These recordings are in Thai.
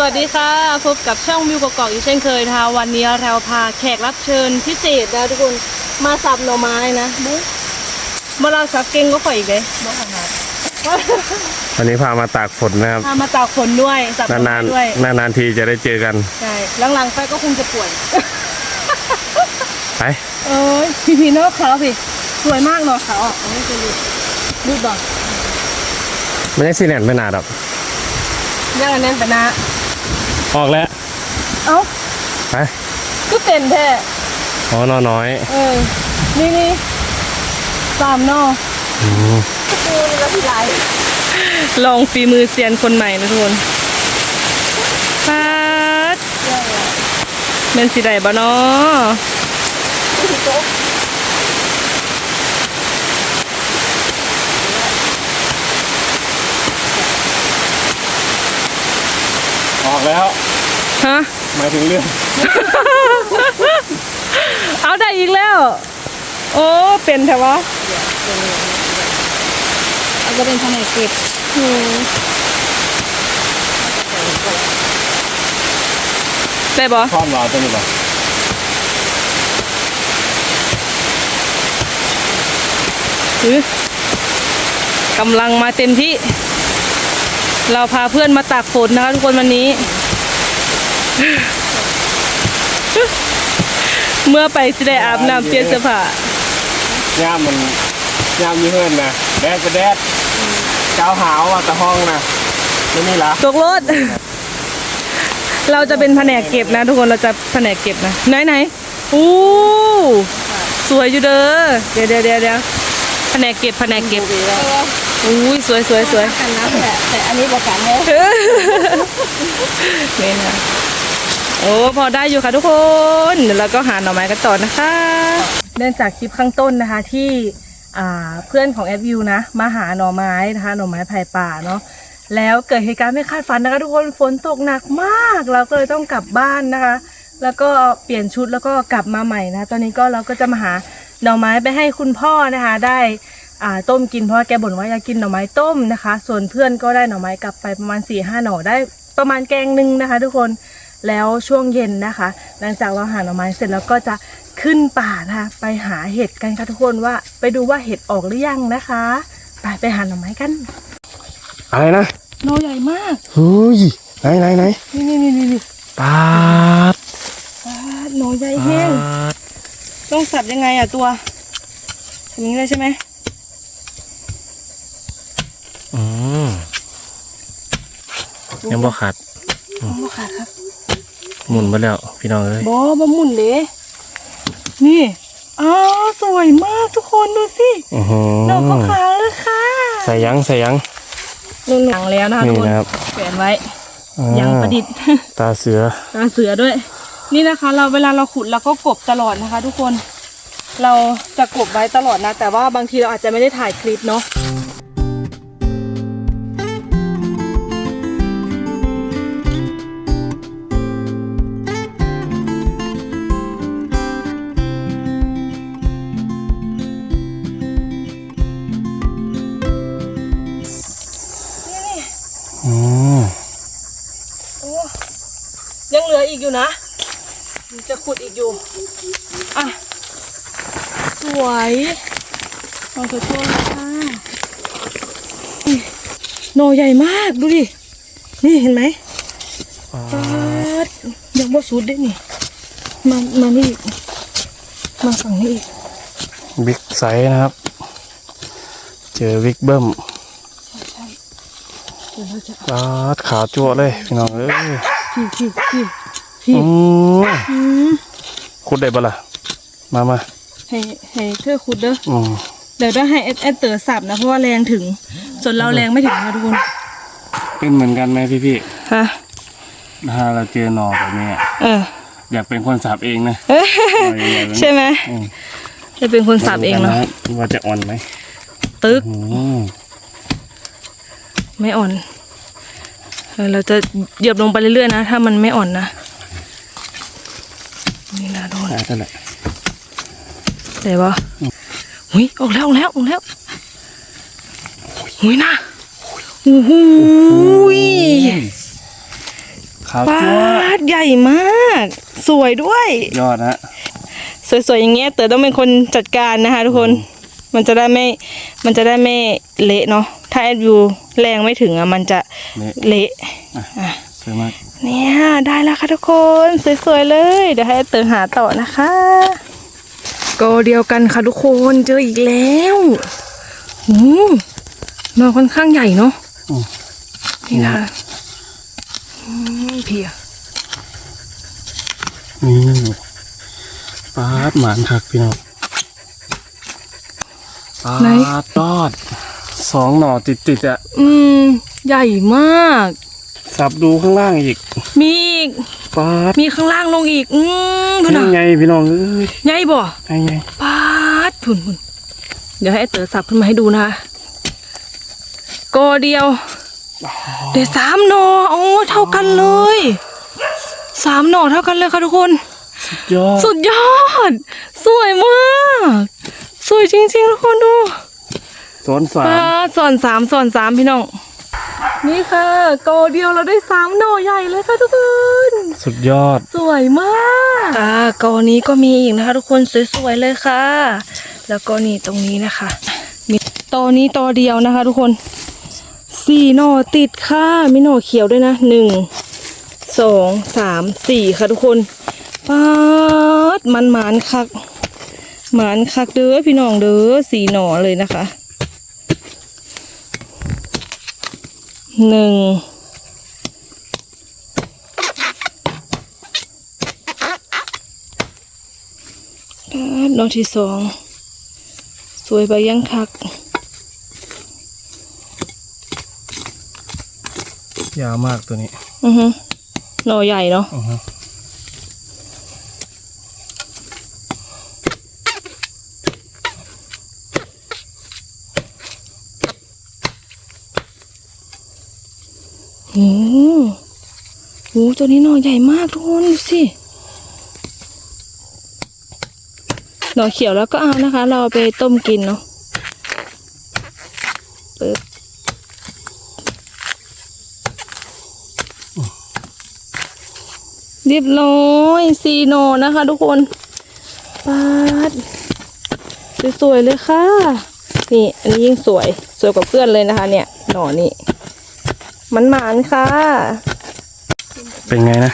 สวัสดีค่ะ พบกับช่องวิวกกอกอีกเช่นเคยนะคะวันนี้เราพาแขกรับเชิญพิเศษนะทุกคนมาสับหน่อไม้นะบุ๊เมื่อเราสับเก่งก็ข่อยอีกเลยบ่ขนาดวันนี้พามาตากฝนนะครับพามาตากฝนด้วยสับหน่อไม้นานด้วยๆนานๆทีจะได้เจอกันใช่หลังๆไปก็คงจะป่วยไปเอ้ยพี่พีเนาะขาวพี่สวยมากเนาะขาวอะอันนี้คือรูปรูปดอกไม่ได้ซีเน็ตไม่นานหรอกย่างอันนั้นแต่นะ ออกแล้ว เอ้าไปก็เต็นแท้อ๋อนอน้อย เออ นี่นี่สามเนออืมดูแล้วพี่ไรลองฝีมือเซียนคนใหม่นะทุกคนปาดเมนสีใดบ่เนาะออกแล้ว ฮะ หมายถึงเรื่องเอาได้อีกแล้ว โอ้ เป็นแถวะเอาก็เป็นแผนกเก็บอืมได้บ่ทอดรอตัวนี้ป่ะหือกำลังมาเต็มที่ เราพาเพื่อนมาตากฝนนะคะทุกคนวันนี้ เมื่อไปสิได้อาบน้ำเปลี่ยนเสื้อผ้าย่ามมันย่ามมีเพื่อนนะแดดจะแดดเจ้าหาวอะแต่ห้องนะไม่นี่ละตกรถ เราจะเป็นแผนกเก็บนะ ทุกคนเราจะแผนกเก็บนะ ไหนไหนอู้สวยอยู่เด้อเดี๋ยวเดี๋ยวเดี๋ยวเดี๋ยวแผนกเก็บแผนกเก็บอุ้ยสวยสวยสวยกันนะแต่แต่อันนี้บอกกันเลยนี่นะ โอ้พอได้อยู่ค่ะทุกคนเดี๋ยวเราก็หาหน่อไม้กันต่อนะคะ เนื่องจากคลิปข้างต้นนะคะที่เพื่อนของแอดวิวนะมาหาหน่อไม้นะคะหน่อไม้ไผ่ป่าเนาะแล้วเกิดเหตุการณ์ไม่คาดฝันนะคะทุกคนฝนตกหนักมาก เราก็เลยต้องกลับบ้านนะคะ แล้วก็เปลี่ยนชุดแล้วก็กลับมาใหม่นะะตอนนี้ก็เราก็จะมาหาหน่อไม้ไปให้คุณพ่อนะคะได้ต้มกินเพราะแกบ่นว่าอยากกินหน่อไม้ต้มนะคะ ส่วนเพื่อนก็ได้หน่อไม้กลับไปประมาณ4ี่ห้าหน่อได้ประมาณแกงหนึ่งนะคะ ทุกคน แล้วช่วงเย็นนะคะ หลังจากเราหาหน่อไม้เสร็จแล้วก็จะขึ้นป่านะคะไปหาเห็ดกันค่ะทุกคนว่า ไปดูว่าเห็ดออกหรือยังนะคะไปไปหาหน่อไม้กันอะไรนะหน่อใหญ่มากเฮ้ยไหนไหนไหนนี่นี่นี่นี่ปาดอ่าหน่อใหญ่แห้งปาดต้องสับยังไงอะตัวทำอย่างนี้เลยใช่ไหมอืมยังบ่ขาดโอ้ขาดครับ หมุนไปแล้ว พี่น้องเอ้ยบอบะหมุนเด้นี่อ้าวสวยมากทุกคนดูสิอือหือดอกขาวๆเลยค่ะใส่ยังใส่ยังนุ่นหนังแล้วนะคะทุนี่กคนนะครับแขวนไว้อ่ายังประดิษฐ์ ตาเสือ ตาเสือด้วย นี่นะคะ เราเวลาเราขุดเราก็กบตลอดนะคะ ทุกคน เราจะกบไว้ตลอดนะ แต่ว่าบางทีเราอาจจะไม่ได้ถ่ายคลิปเนาะ ขุดอีกอยู่ อะ สวยขอขอโทษนะคะนี่หน่อใหญ่มากดูดิ นี่เห็นไหมปัดยังบ่สุดเด้นี่ มา มานี่อีกมาฝั่งนี้อีก บิ๊กไซส์นะครับ เจอบิ๊กเบิ้มเดี๋ยวเราจะปาดขาวจั่วเลย พี่น้องเอ้ยพี่พี่พี่พี่อืมอืม ขุดได้ปะล่ะ มามาให้ให้เธอขุดเด้ออืมเดี๋ยวต้องให้แอดแอดเตอร์สับนะเพราะว่าแรงถึง ส่วนเราแรงไม่ถึงนะทุกคนเป็นเหมือนกันไหมพี่พี่ฮะๆถ้าเราเจอหนอแบบนี้อะเออ อยากเป็นคนสับเองนะใช่ไหมอืมจะเป็นคนสับเองเนาะมดูกัว่าจะอ่อนไหมตึก อืมไม่อ่อนเออเราจะเหยียบลงไปเรื่อยๆนะ ถ้ามันไม่อ่อนนะ นี่นะทุกคนอ่านั่นแหละแต่ว่าหุยออกแล้วออกแล้วออกแล้วหุยนะโอ้โหขาวปาจั๊วดใหญ่มาก สวยด้วย ยอดนะสวยๆอย่างเงี้ยเต๋อต้องเป็นคนจัดการนะคะทุกคน มันจะได้ไม่ มันจะได้ไม่เละเนาะ ถ้าแอดวิวแรงไม่ถึงอะมันจะนี่เละส วยมากเนี่ยได้แล้วค่ะทุกคนสวยๆเลย เดี๋ยวให้เต๋อหาต่อนะคะก็เดียวกันค่ะทุกคนเจออีกแล้วโอ้หนอค่อนข้างใหญ่เนาะอืมนี่นะคะอืมเพียนี่ปาดหมานคักพี่น้องปาดตอดสองหน่อติดติดๆอะอืม ใหญ่มาก สับดูข้างล่างอีกมีอีกปาดมีข้างล่างลงอีก อืมดูนี่นะไงพี่น้องเอ้ยใหญ่บ่ไงไงปาดพุ่นพุ่นเดี๋ยวให้เต๋อสับขึ้นมาให้ดูนะคะกอเดียวเดี๋ยวสามหนอโอ้เท่ากันเลยสามหนอเท่ากันเลยค่ะทุกคน ยอดสุดยอด สวยมาก สวยจริงๆทุกคนดูสอนสาปามดสอนสามสอนสามพี่น้อง นี่ค่ะกอเดียวเราได้สามหน่อใหญ่เลยค่ะทุกคน สุดยอด สวยมากค่ะกอนี้ก็มีอีกนะคะ ทุกคนสวยๆเลยค่ะ แล้วก็นี่ตรงนี้นะคะมีตอนี้ตอเดียวนะคะ ทุกคนสี่หน่อติดค่ะมีหน่อเขียวด้วยนะหนึ่งสองสามสี่ค่ะทุกคนป๊าดมันหมานคักหมานคักเด้อพี่น้องเด้อสี่หน่อเลยนะคะ หนึ่งป๊าดดอกที่สอง สวยไปยังคัก ยาวมากตัวนี้ อือฮึหน่อใหญ่เนาะ อือฮึ โอ้โหโหตัวนี้หน่อใหญ่มากทุกคนดูสิหน่อเขียวแล้วก็เอานะคะ เราไปต้มกินเนาะปึ๊บเรียบร้อยสีหนอนะคะทุกคนปาดสวยๆเลยค่ะ นี่ อันนี้ยิ่งสวย สวยกว่าเพื่อนเลยนะคะ เนี่ย หน่อนี่มันหมานค่ะ เป็นไงนะ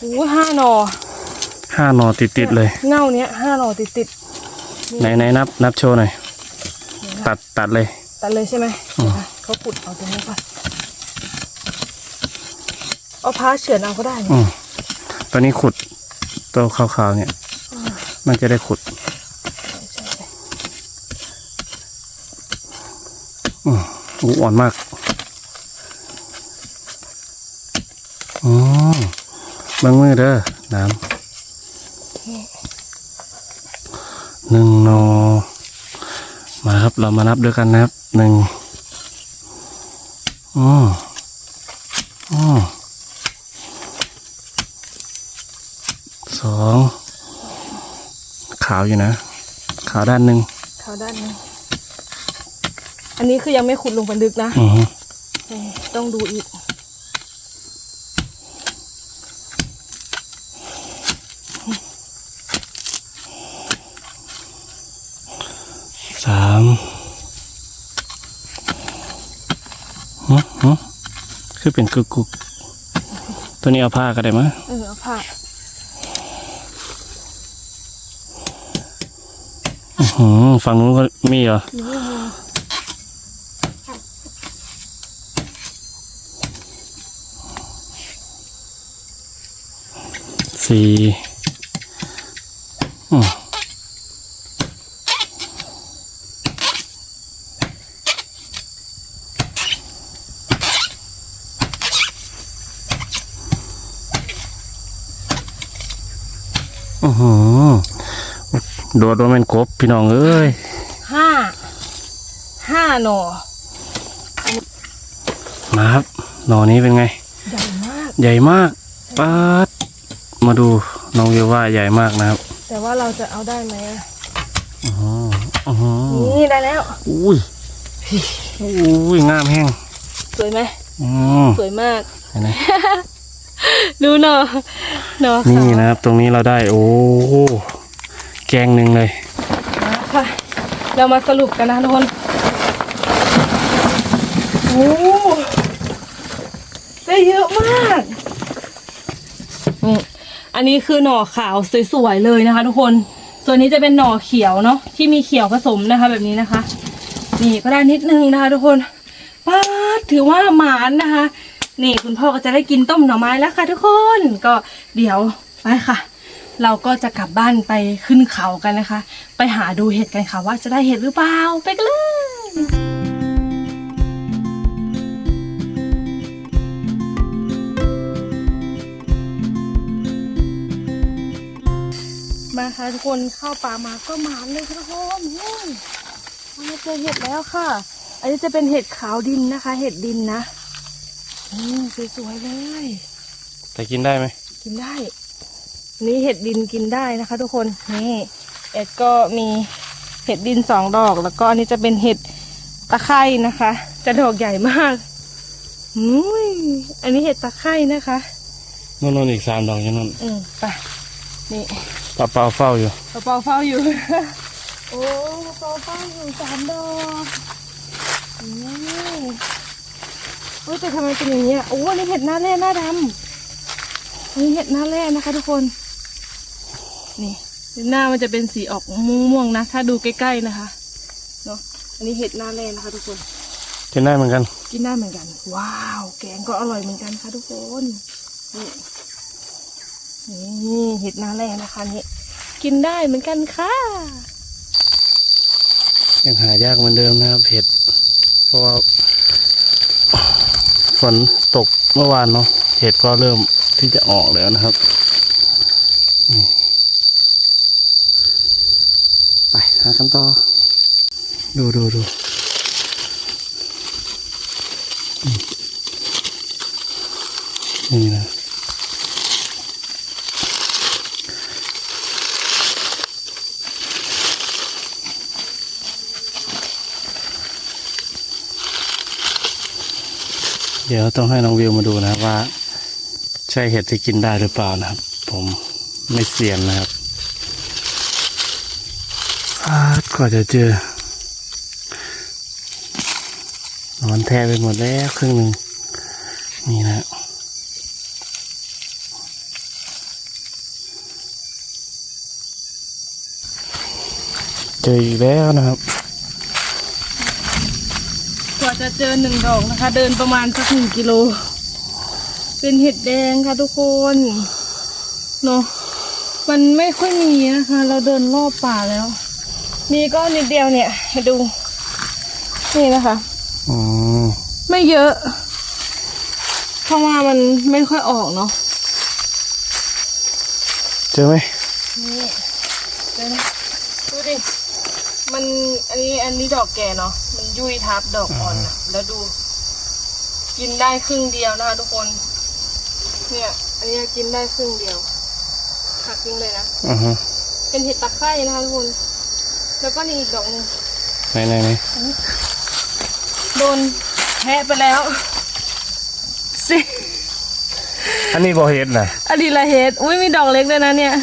โอ้ห้าหนอห้าหน่อติดติดๆเลย เง่าเนี้ยห้าหนอติดติดไหนไหนนับนับโชว์หน่อย ตัดตัดเลยๆตัดเลยใช่ไหมอืมเดี๋ยวนะเขาขุดเอาตรงนี้ก่อนเอาพ้าเฉือนเอาก็ได้นะอืมตัวนี้ขุดตัวขาวๆเนี่ย มันจะได้ขุดใช่ใช่อืมอู้อ่อนมาก อืมเบางมือเด้อน้ำหนึ่งหนอมาครับเรามานับด้วยกันนะครับหนึ่งอืมอืมสองขาวอยู่นะ ขาวด้านหนึ่งเขาด้านนี้อันนี้คือยังไม่ขุดลงไปลึกนะอือฮึเออต้องดูอีก สามฮะฮะ คือเป็นกุกกุกตัวนี้เอาผ้าก็ได้มั้ยเออเอาผ้าอื้อหือฝั่งนู้นก็มีเหรอสี่อืมอือหือ โดดว่าแมันกบพี่น้องเอ้ยห้าห้าหนอมาครับหนอนี้เป็นไง ใหญ่มาก ใหญ่มากป๊าดมาดูน้องวิวว่าใหญ่มากนะครับ แต่ว่าเราจะเอาได้ไหมอะอ๋ออ๋อนี่ได้แล้ว อุ้ยอุ้ยงามแห้งสวยไหมอืมสวยมากเห็นไหมดูหนอหนอนี่ขาวนะครับ ตรงนี้เราได้ โอ้ แกงหนึ่งเลยค่ะ เรามาสรุปกันนะทุกคนโอ้ได้เยอะมากนี่อันนี้คือหน่อขาวสวยๆเลยนะคะ ทุกคนส่วนนี้จะเป็นหน่อเขียวเนาะที่มีเขียวผสมนะคะ แบบนี้นะคะ นี่ก็ได้นิดนึงนะคะ ทุกคนป้าดถือว่าหมานนะคะ นี่คุณพ่อก็จะได้กินต้มหน่อไม้แล้วค่ะ ทุกคนก็เดี๋ยวไปค่ะ เราก็จะกลับบ้านไปขึ้นเขากันนะคะ ไปหาดูเห็ดกันค่ะว่าจะได้เห็ดหรือเปล่าไปกันเลยมาค่ะทุกคนเข้าป่ามาก็หมานเลยค่ะทุกคนนี่มาเจอเห็ดแล้วค่ะ อันนี้จะเป็นเห็ดขาวดินนะคะ เห็ดดินนะนี่สวยๆเลย แต่กินได้ไหม กินได้ นี่เห็ดดินกินได้นะคะ ทุกคนนี่เอ็ดก็มีเห็ดดินสองดอก แล้วก็อันนี้จะเป็นเห็ดตะไคร่นะคะ จะดอกใหญ่มากอุ้ยอันนี้เห็ดตะไคร่นะคะนู่นนนอีกสามดอกอยังนั่นอืมไปนี่ปลาเปล่าเฝ้าอยู่กระเป๋าเฝ้าอยู่ โอ้กระเป๋าเฝ้าอยู่สามดอกอืมเฮ้ยแต่ทำไมเป็นอย่างเงี้ยโอ้อันนี้เห็ดหน้าแร่หน้าดำอันนี้เห็ดหน้าแร่นะคะ ทุกคน นี่หน้ามันจะเป็นสีออกม่วงๆนะ ถ้าดูใกล้ๆนะคะเนาะอันนี้เห็ดหน้าแร่นะคะทุกคน กินได้เหมือนกัน กินได้เหมือนกัน ว้าว แกงก็อร่อยเหมือนกันค่ะทุกคนนี่นี่เห็ดหน้าแร่นะคะนี่กินได้เหมือนกันค่ะ ยังหายากเหมือนเดิมนะครับเห็ดเพราะว่าฝนตกเมื่อวานเนาะเห็ดก็เริ่มที่จะออกแล้วนะครับนี่ ไปหากันต่อ ดูดูดูนี่นะเดี๋ยวต้องให้น้องวิวมาดูนะว่า ใช่เห็ดที่กินได้หรือเปล่านะครับผม ไม่เสียนนะครับอากว่าจะเจอ นอนแทไปหมดแล้วครึ่งหนึ่งนี่นะเจออีกแล้วนะครับกว่าจะเจอหนึ่งดอกนะคะ เดินประมาณสักหนึ่งกิโล เป็นเห็ดแดงค่ะทุกคน เนาะ มันไม่ค่อยมีนะคะ เราเดินรอบป่าแล้ว มีก็นิดเดียวเนี่ยให้ดู นี่นะคะอืมไม่เยอะเพราะว่ามันไม่ค่อยออกเนาะเจอไหมนี่เดี๋ยวนะดูดิมันอันนี้อันนี้ดอกแก่เนาะมันยุ่ยทับดอกอ่อนอะแล้วดู กินได้ครึ่งเดียวนะคะทุกคน เนี่ย อันนี้กินได้ครึ่งเดียว หักทิ้งเลยนะอือฮะเป็นเห็ดตะไคร่นะคะทุกคน แล้วก็นี่อีกดอกหนึงไหนไหนไหนโดนแทะไปแล้วสิอันนี้บอเห็ดนะอดีละเห็ดอุ้ยมีดอกเล็กด้วยนะเนี่ย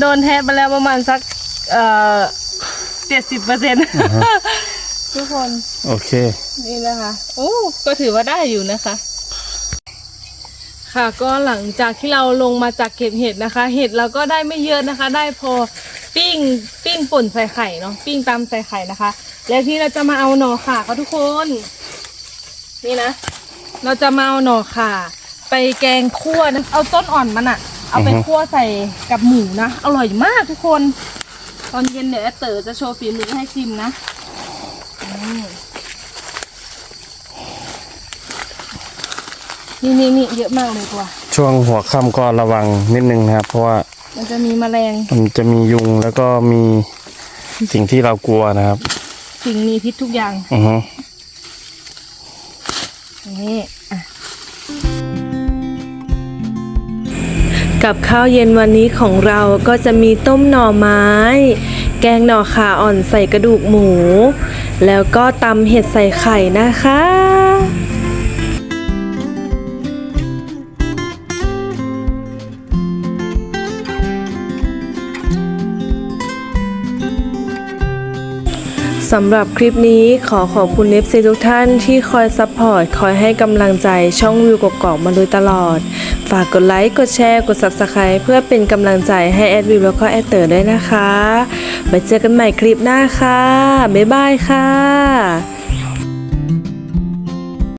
โดนแทะไปแล้วประมาณสัก เอ่อเจ็ดสิบเปอร์เซ็นต์ทุกคน โอเค นี่นะคะโอ้ก็ถือว่าได้อยู่นะคะ ค่ะก็หลังจากที่เราลงมาจากเก็บเห็ดนะคะ เห็ดเราก็ได้ไม่เยอะนะคะ ได้พอปิ้งปิ้งป่นใส่ไข่เนาะปิ้งตามใส่ไข่นะคะ แล้วที่เราจะมาเอาหน่อข่าก็ทุกคน นี่นะ เราจะมาเอาหน่อข่าไปแกงคั่วนะเอาต้นอ่อนมันอะเอาไปคั่วใส่กับหมูนะอร่อยมากทุกคน ตอนเย็นเดี๋ยวแอเต๋อจะโชว์ฝีมือให้ชิมนะอืม นี่นี่นี่เยอะมากเลยตัวช่วงหัวค่ำก็ระวังนิดนึงนะครับ เพราะว่ามันจะมีแมลง มันจะมียุงแล้วก็มีสิ่งที่เรากลัวนะครับ สิ่งมีพิษทุกอย่าง อือฮึนี่อะกับข้าวเย็นวันนี้ของเราก็จะมีต้มหน่อไม้ แกงหน่อขาอ่อนใส่กระดูกหมู แล้วก็ตำเห็ดใส่ไข่นะคะ สำหรับคลิปนี้ขอขอบคุณเอฟซีทุกท่านที่คอยซัพพอร์ตคอยให้กำลังใจช่องวิวกกอกมาโดยตลอด ฝากกดไลค์ กดแชร์ กด Subscribe เพื่อเป็นกำลังใจให้แอดวิวแล้วก็แอดเตอร์ด้วยนะคะไว้เจอกันใหม่คลิปหน้าค่ะ บ๊ายบายค่ะ